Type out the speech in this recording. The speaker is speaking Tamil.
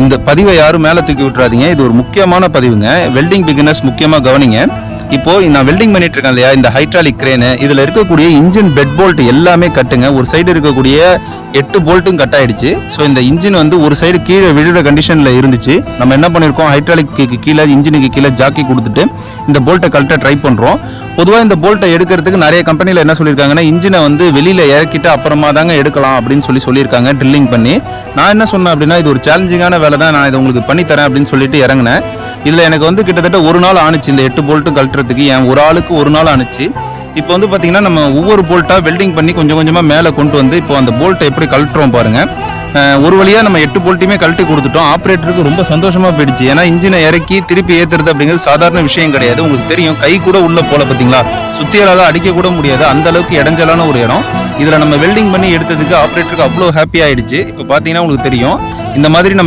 இந்த பதிவை யாரும் மேலே தூக்கி விட்டுறாதீங்க. இது ஒரு முக்கியமான பதிவுங்க. வெல்டிங் பிகினர்ஸ் முக்கியமாக கவனிங்க. இப்போ நான் வெல்டிங் பண்ணிட்டு இருக்கேன் இல்லையா இந்த ஹைட்ராலிக் கிரேனு இதுல இருக்கக்கூடிய இன்ஜின் பெட் போல்ட் எல்லாமே கட்டுங்க. ஒரு சைடு இருக்கக்கூடிய எட்டு போல்ட்டும் கட் ஆயிடுச்சு. ஸோ இந்த இன்ஜின் வந்து ஒரு சைடு கீழே விழுற கண்டிஷன்ல இருந்துச்சு. நம்ம என்ன பண்ணிருக்கோம் ஹைட்ராலிக்கு கீழே இன்ஜினுக்கு கீழே ஜாக்கி கொடுத்துட்டு இந்த போல்ட்டை கழட்ட ட்ரை பண்றோம். பொதுவாக இந்த போல்ட்டை எடுக்கிறதுக்கு நிறைய கம்பெனியில் என்ன சொல்லியிருக்காங்கன்னா இன்ஜினை வந்து வெளியில் இறக்கிட்டு அப்புறமா தாங்க எடுக்கலாம் அப்படின்னு சொல்லி சொல்லியிருக்காங்க ட்ரில்லிங் பண்ணி. நான் என்ன சொன்னேன் அப்படின்னா இது ஒரு சேலஞ்சிங்கான வேலை தான் நான் இதை உங்களுக்கு பண்ணித்தரேன் அப்படின்னு சொல்லிட்டு இறங்கினேன். இதில் எனக்கு வந்து கிட்டத்தட்ட ஒரு நாள் ஆணுச்சு. இந்த எட்டு போல்ட்டும் கழட்டுறதுக்கு. என் ஒரு ஆளுக்கு ஒரு நாள் ஆணுச்சு. இப்போ வந்து பார்த்தீங்கன்னா நம்ம ஒவ்வொரு போல்ட்டாக வெல்டிங் பண்ணி கொஞ்சம் கொஞ்சமாக மேலே கொண்டு வந்து இப்போ அந்த போல்ட்டை எப்படி கழட்டுறோம் பாருங்கள் ஒரு வழியாக நம்ம எட்டு போல்ட்டையுமே கழட்டி கொடுத்துட்டோம். ஆப்ரேட்டருக்கு ரொம்ப சந்தோஷமாக போயிடுச்சு. ஏன்னா இன்ஜினை இறக்கி திருப்பி ஏற்றுறது அப்படிங்கிறது சாதாரண விஷயம் கிடையாது. உங்களுக்கு தெரியும் கை கூட உள்ள போல பார்த்தீங்களா சுத்தியலால அடிக்க கூட முடியாது. அந்த அளவுக்கு இடைஞ்சலான ஒரு இடம். இதில் நம்ம வெல்டிங் பண்ணி எடுத்ததுக்கு ஆப்ரேட்டருக்கு அவ்வளோ ஹாப்பி ஆயிடுச்சு. இப்போ பார்த்தீங்கன்னா உங்களுக்கு தெரியும். இந்த மாதிரி நம்ம